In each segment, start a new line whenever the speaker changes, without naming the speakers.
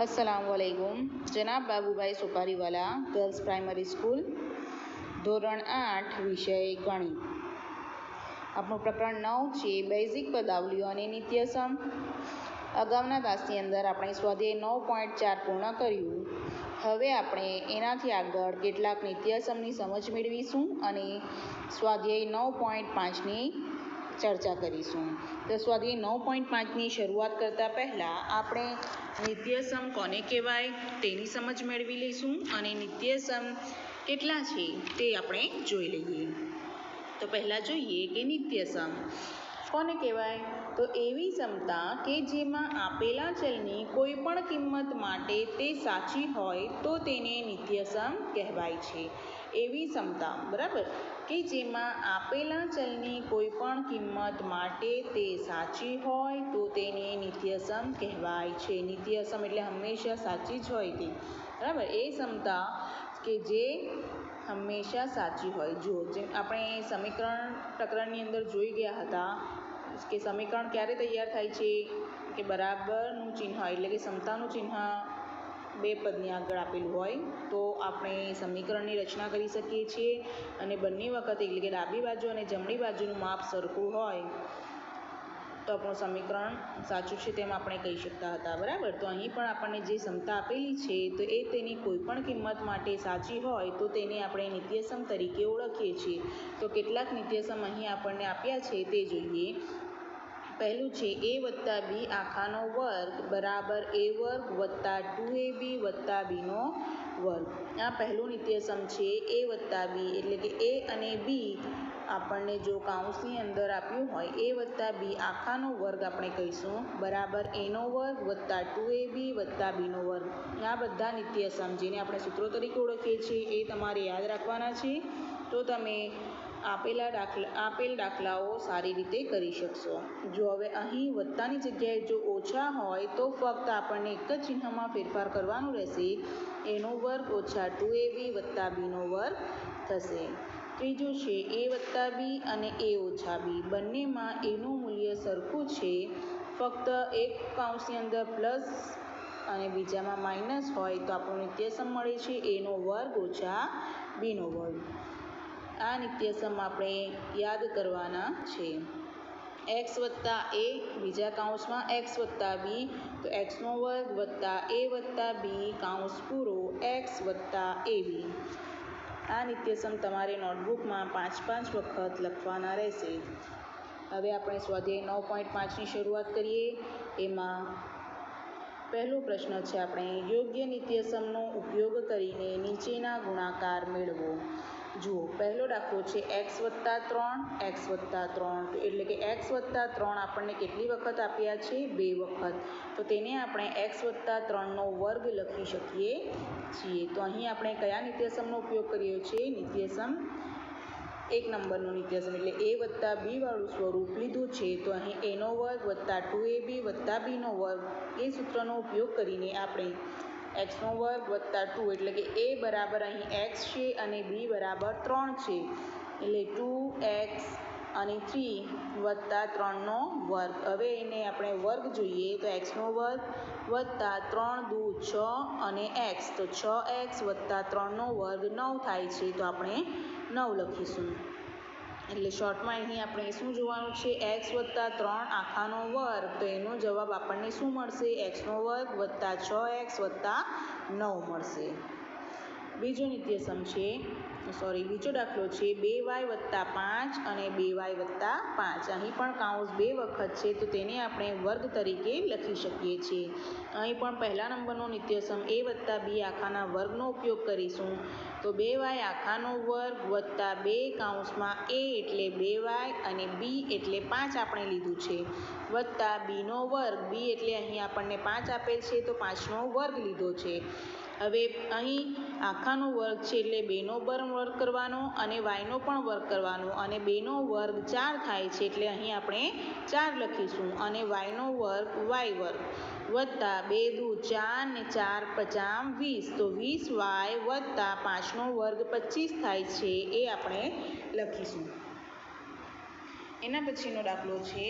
અસલામવાલેકુમ જનાબ Babubhai Suparivala girls primary school ધોરણ આઠ, વિષય ગણિત. આપણું પ્રકરણ નવ છે બેઝિક પદાવલીઓ અને નિત્યસમ. અગાઉના તાસની અંદર આપણે સ્વાધ્યાય નવ પોઈન્ટ ચાર પૂર્ણ કર્યું. હવે આપણે એનાથી આગળ કેટલાક નિત્યસમની સમજ મેળવીશું અને સ્વાધ્યાય નવ પોઈન્ટ પાંચની ચર્ચા કરીશું. તો સ્વાધ્યાય નવ પોઈન્ટ પાંચની શરૂઆત કરતાં પહેલાં આપણે નિત્યસમ કોને કહેવાય તેની સમજ મેળવી લઈશું અને નિત્યસમ કેટલા છે તે આપણે જોઈ લઈએ. તો પહેલાં જોઈએ કે નિત્યસમ. કોને કહેવાય? તો એવી ક્ષમતા કે જેમાં આપેલા ચલની કોઈ પણ કિંમત માટે તે સાચી હોય તો તેને નિત્યસમ કહેવાય છે. એવી ક્ષમતા, બરાબર? કે જેમાં આપેલા ચલની કોઈ પણ કિંમત માટે તે સાચી હોય તો તેને નિત્યસમ કહેવાય છે. નિત્યસમ એટલે હંમેશા સાચી જ હોય તે. બરાબર? એ ક્ષમતા કે જે હંમેશા સાચી હોય. જો જેમ આપણે સમીકરણ, પ્રકરણની અંદર જોઈ ગયા હતા કે સમીકરણ ક્યારે તૈયાર થાય છે? કે બરાબરનું ચિહ્ન એટલે કે સમતાનું ચિહ્ન બે પદની આગળ આપેલું હોય, તો આપણે સમીકરણની રચના કરી શકીએ છીએ. અને બંને વખત એટલે કે ડાબી બાજુ અને જમણી બાજુનું માપ સરખું હોય, તો આપણું સમીકરણ સાચું છે તેમ આપણે કહી શકતા હતા. બરાબર? તો અહીં પણ આપણને જે ક્ષમતા આપેલી છે, તો એ તેની કોઈપણ કિંમત માટે સાચી હોય, તો તેને આપણે નિત્યસમ તરીકે ઓળખીએ છીએ. તો કેટલાક નિત્યસમ અહીં આપણને આપ્યા છે, તે જોઈએ. પહેલું છે એ વત્તા બી આખાનો વર્ગ બરાબર એ વર્ગ વત્તા ટુ એ બી વત્તા બીનો વર્ગ. આ પહેલું નિત્યસમ છે એ વત્તા બી એટલે કે એ અને બી આપણને જો કાઉન્સની અંદર આપ્યું હોય એ વત્તા બી આખાનો વર્ગ આપણે કહીશું, બરાબર એનો વર્ગ વત્તા ટુ એ બી વત્તા બીનો વર્ગ. આ બધા નિત્યસમ, જેને આપણે સૂત્રો તરીકે ઓળખીએ છીએ, એ તમારે યાદ રાખવાના છે. તો તમે આપેલા દાખલા આપેલ દાખલાઓ સારી રીતે કરી શકશો. જો હવે અહીં વત્તાની જગ્યાએ જો ઓછા હોય, તો ફક્ત આપણને એક જ ચિહ્નમાં ફેરફાર કરવાનું રહેશે. એનો વર્ગ ઓછા ટુ એ બી વત્તા બીનો વર્ગ થશે. ત્રીજું છે, એ વત્તા બી અને એ ઓછા બી. બંનેમાં એનું મૂલ્ય સરખું છે. ફક્ત એક કાઉન્સની અંદર પ્લસ અને બીજામાં માઇનસ હોય તો આપણું નિત્યસમ મળે છે. એનો વર્ગ ઓછા બીનો વર્ગ. આ નિત્યસમ આપણે યાદ કરવાના છે. એક્સ વત્તા એ બીજા કાઉન્સમાં એક્સ વત્તા બી તો એક્સનો વર્ગ વત્તા એ વત્તા બી કાઉન્સ પૂરો એક્સ વત્તા એ બી આ નિત્યસમ તમારે નોટબુકમાં પાંચ પાંચ વખત લખવાના રહેશે. હવે આપણે સ્વાધ્યાય નવ પોઈન્ટ પાંચની શરૂઆત કરીએ. એમાં પહેલો પ્રશ્ન છે, આપણે યોગ્ય નિત્યસમનો ઉપયોગ કરીને નીચેના ગુણાકાર મેળવો. જુઓ, પહેલો દાખલો છે એક્સ વત્તા ત્રણ એક્સ વત્તા ત્રણ. એટલે કે એક્સ વત્તા ત્રણ આપણને કેટલી વખત આપ્યા છે? બે વખત. તો તેને આપણે એક્સ વત્તા ત્રણનો વર્ગ લખી શકીએ છીએ. તો અહીં આપણે કયા નિત્યસમનો ઉપયોગ કર્યો છે? નિત્યસમ એક નંબરનું નિત્યસમ. એટલે એ વત્તા બી વાળું સ્વરૂપ લીધું છે. તો અહીં એનો વર્ગ વત્તા ટુ એ બી વત્તા બીનો વર્ગ. એ સૂત્રનો ઉપયોગ કરીને આપણે એક્સનો વર્ગ વત્તા ટુ એટલે કે એ બરાબર અહીં એક્સ છે અને બી બરાબર ત્રણ છે. એટલે ટુ એક્સ અને થ્રી વત્તા ત્રણનો વર્ગ. હવે એને આપણે વર્ગ જોઈએ તો એક્સનો વર્ગ વત્તા ત્રણ દુ છ અને એક્સ. તો છ એક્સ વત્તા ત્રણનો વર્ગ નવ થાય છે. તો આપણે નવ લખીશું. એટલે શોર્ટમાં અહીં આપણે શું જોવાનું છે? એક્સ વત્તા ત્રણ આખાનો વર્ગ. તો એનો જવાબ આપણને શું મળશે? એક્સનો વર્ગ વત્તા છ એક્સ વત્તા નવ મળશે. બીજો નિત્યસમ છે સોરી બીજો દાખલો છે, બે વાય વત્તા પાંચ અને બે વાય વત્તા પાંચ. અહીં પણ કાઉન્સ બે વખત છે, તો તેને આપણે વર્ગ તરીકે લખી શકીએ છીએ. અહીં પણ પહેલા નંબરનો નિત્યસમ એ વત્તા બી આખાના વર્ગનો ઉપયોગ કરીશું. તો બે વાય આખાનો વર્ગ વત્તા બે કાઉન્સમાં એ એટલે બે વાય અને બી એટલે પાંચ આપણે લીધું છે. વત્તા બીનો વર્ગ, બી એટલે અહીં આપણને પાંચ આપેલ છે, તો પાંચનો વર્ગ લીધો છે. હવે અહીં આખાનો વર્ગ છે એટલે બેનો પણ વર્ગ કરવાનો અને વાયનો પણ વર્ગ કરવાનો. અને બેનો વર્ગ ચાર થાય છે એટલે અહીં આપણે ચાર લખીશું. અને વાયનો વર્ગ વાય વર્ગ. વત્તા બે દુ ચાર ને ચાર પચામ વીસ. તો વીસ વાય વત્તા પાંચનો વર્ગ પચીસ થાય છે એ આપણે લખીશું. એના પછીનો દાખલો છે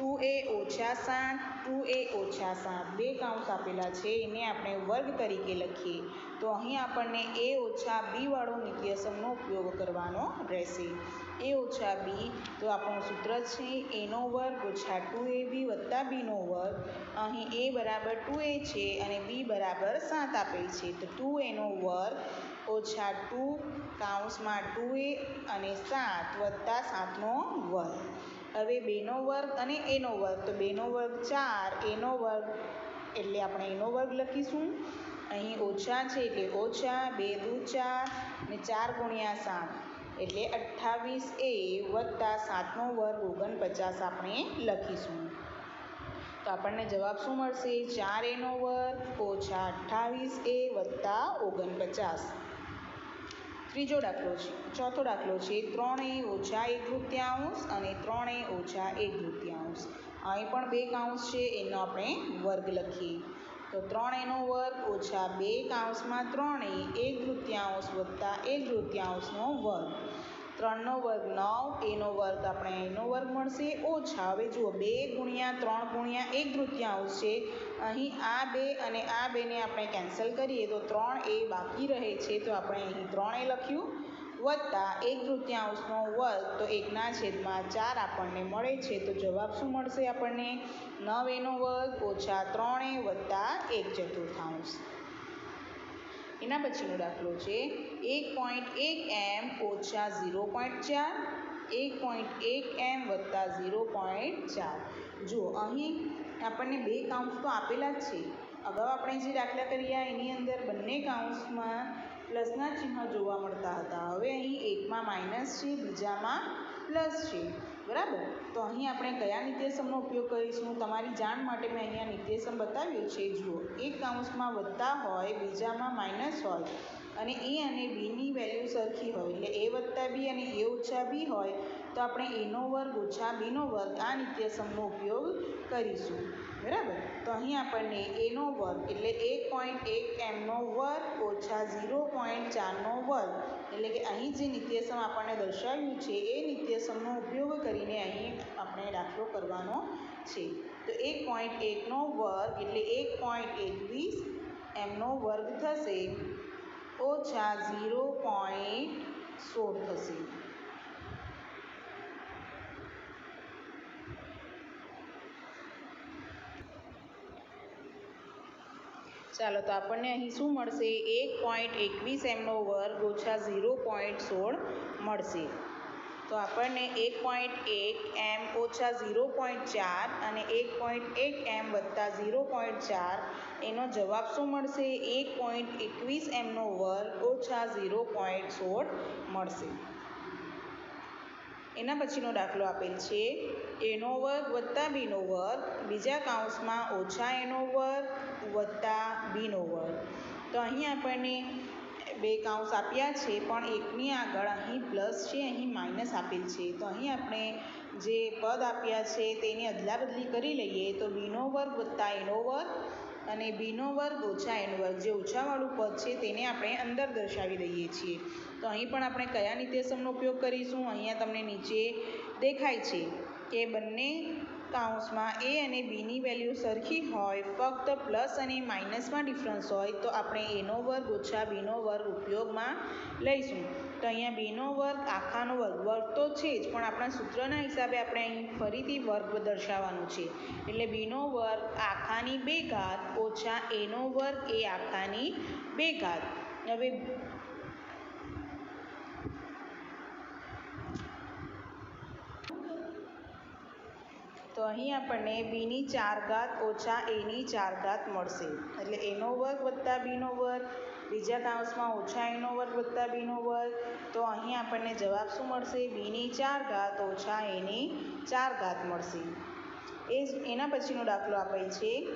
ટુ એ ઓછા સાત ટુ એ ઓછા સાત. બે કાઉન્સ આપેલા છે, એને આપણે વર્ગ તરીકે લખીએ. તો અહીં આપણને એ ઓછા બીવાળો નિત્યસમનો ઉપયોગ કરવાનો રહેશે. એ ઓછા બી, તો આપણું સૂત્ર છે એનો વર્ગ ઓછા ટુ એ બી વત્તા બીનો વર્ગ. અહીં એ બરાબર ટુ એ છે અને બી બરાબર સાત આપેલ છે. તો ટુ એનો વર્ગ ઓછા ટુ કાઉન્સમાં ટુ એ અને સાત વત્તા સાતનો વર્ગ. હવે બેનો વર્ગ અને એનો વર્ગ. તો બેનો વર્ગ ચાર, એનો વર્ગ એટલે આપણે એનો વર્ગ લખીશું. અહીં ઓછા છે એટલે ઓછા, બે દુ ચાર ને ચાર ગુણ્યા સાત. એટલે અઠ્ઠાવીસ એ વત્તા સાતનો વર્ગ ઓગણપચાસ આપણે લખીશું. તો આપણને જવાબ શું મળશે? ચાર એનો વર્ગ ઓછા અઠ્ઠાવીસ એ વત્તા ઓગણપચાસ. ત્રીજો દાખલો છે, ચોથો દાખલો છે ત્રણ એ ઓછા એક તૃતીયાંશ અને ત્રણ એ ઓછા એક તૃતીયાંશ. અહીં પણ બે કાઉન્સ છે, એનો આપણે વર્ગ લખીએ. તો ત્રણ એનો વર્ગ ઓછા બે કાઉન્સમાં ત્રણ એ એક તૃતીયાંશ વત્તા એક તૃતીયાંશનો વર્ગ. ત્રણનો વર્ગ નવ, એનો વર્ગ આપણે એનો વર્ગ મળશે. ઓછા હવે જુઓ, બે ગુણ્યા ત્રણ ગુણ્યા એક તૃતીયાંશ છે અહીં આ બે અને આ બેને આપણે કેન્સલ કરીએ તો ત્રણ એ બાકી રહે છે. તો આપણે અહીં ત્રણ એ લખ્યું. વત્તા એક તૃતીયાંશનો વર્ગ તો એકના છેદમાં ચાર આપણને મળે છે. તો જવાબ શું મળશે આપણને? નવ એનો વર્ગ ઓછા ત્રણે વત્તા એક ચતુર્થાંશ. એના પછીનો દાખલો છે એક પોઈન્ટ એક એમ ઓછા ઝીરો પોઈન્ટ ચાર, એક પોઈન્ટ એક એમ વત્તા ઝીરો પોઈન્ટ ચાર. જુઓ, અહીં આપણને બે કાઉન્સ તો આપેલા જ છે. અગાઉ આપણે જે દાખલા કર્યા, એની અંદર બંને કાઉન્સમાં પ્લસના ચિહ્ન જોવા મળતા હતા. હવે અહીં એકમાં માઇનસ છે, બીજામાં પ્લસ છે. બરાબર? તો અહીં આપણે કયા નિર્દેશનનો ઉપયોગ કરીશું? તમારી જાણ માટે મેં અહીંયા નિર્દેશન બતાવ્યું છે. જુઓ, એક કાઉન્સમાં વત્તા હોય, બીજામાં માઇનસ હોય, અને એ અને બીની વેલ્યુ સરખી હોય, એટલે એ વત્તા બી અને એ ઓછા બી હોય, તો આપણે એનો વર્ગ ઓછા બીનો વર્ગ આ નિત્યસમનો ઉપયોગ કરીશું. બરાબર? તો અહીં આપણને એનો વર્ગ, એટલે એક પોઈન્ટ એક એમનો વર્ગ ઓછા ઝીરો પોઈન્ટ ચારનો વર્ગ એટલે કે અહીં જે નિત્યસમ આપણને દર્શાવ્યું છે, એ નિત્યસમનો ઉપયોગ કરીને અહીં આપણે દાખલો કરવાનો છે. તો એક પોઈન્ટ એકનો વર્ગ એટલે એક પોઈન્ટ એકવીસ એમનો વર્ગ થશે ઓછા ઝીરો પોઈન્ટ સોળ થશે. ચાલો તો આપણને અહીં શું મળશે? એક પોઈન્ટ એકવીસ એમનો વર્ગ ઓછા ઝીરો પોઈન્ટ સોળ મળશે. તો આપણને એક પોઈન્ટ એક એમ ઓછા ઝીરો પોઈન્ટ ચાર અને એક પોઈન્ટ એક એમ વત્તા ઝીરો પોઈન્ટ ચાર એનો જવાબ શું મળશે? એક પોઈન્ટ એકવીસ એમનો વર્ગ ઓછા ઝીરો પોઈન્ટ સોળ મળશે. એના પછીનો દાખલો આપેલ છે. એનો વર્ગ વત્તા બીનો વર્ગ. બીજા કાઉન્સમાં ઓછા એનો વર્ગ વત્તા બીનો વર્ગ. તો અહીં આપણને બે કાઉન્સ આપ્યા છે, પણ એકની આગળ અહીં પ્લસ છે, અહીં માઇનસ આપેલ છે. તો અહીં આપણે જે પદ આપ્યા છે તેની અદલાબદલી કરી લઈએ તો બીનો વર્ગ વત્તા એનો વર્ગ અને બીનો વર્ગ ઓછા એન વર્ગ, જે ઓછાવાળું પદ છે તેને આપણે અંદર દર્શાવી દઈએ છીએ. તો અહીં પણ આપણે કયા નિર્દેશનનો ઉપયોગ કરીશું? અહીંયા તમને નીચે દેખાય છે કે બંને કાઉન્સમાં એ અને બીની વેલ્યુ સરખી હોય, ફક્ત પ્લસ અને માઇનસમાં ડિફરન્સ હોય, તો આપણે એનો વર્ગ ઓછા બીનો વર્ગ ઉપયોગમાં લઈશું. તો અહીંયા બીનો વર્ગ, આખાનો વર્ગ વર્ગ તો છે જ, પણ આપણા સૂત્રના હિસાબે આપણે અહીં ફરીથી વર્ગ દર્શાવવાનું છે. એટલે બીનો વર્ગ, આખાની બે ઘાત ઓછા એનો વર્ગ, એ આખાની બે ઘાત. હવે તો અહીં આપણને બીની ચાર ઘાત ઓછા એની ચાર ઘાત મળશે. એટલે એનો વર્ગ વત્તા બીનો વર્ગ, બીજા કાઉન્સમાં ઓછા એનો વર્ગ વત્તા બીનો વર્ગ, તો અહીં આપણને જવાબ શું મળશે? બીની ચાર ઘાત ઓછા એની ચાર ઘાત મળશે. એ એના પછીનો દાખલો આપે છે.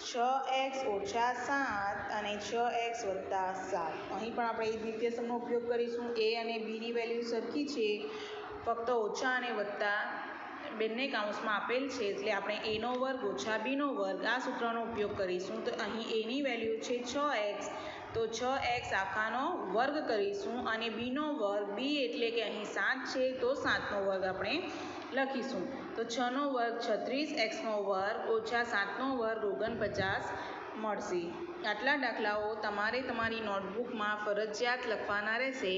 છ એક્સ ઓછા સાત અને છ એક્સ વત્તા સાત. અહીં પણ આપણે એ દ્વિતીય સમનો ઉપયોગ કરીશું. એ અને બીની વેલ્યુ સરખી છે. ફક્ત ઓછા અને વત્તા બંને કાઉન્સમાં આપેલ છે, એટલે આપણે એનો વર્ગ ઓછા બીનો વર્ગ આ સૂત્રનો ઉપયોગ કરીશું. તો અહીં એની વેલ્યુ છે છ એક્સ. તો છ એક્સ આખાનો વર્ગ કરીશું અને બીનો વર્ગ બી એટલે કે અહીં સાત છે, તો સાતનો વર્ગ આપણે લખીશું. તો છનો વર્ગ છત્રીસ, એક્સનો વર્ગ ઓછા સાતનો વર્ગ ઓગણપચાસ મળશે. આટલા દાખલાઓ તમારે તમારી નોટબુકમાં ફરજિયાત લખવાના રહેશે.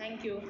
Thank you.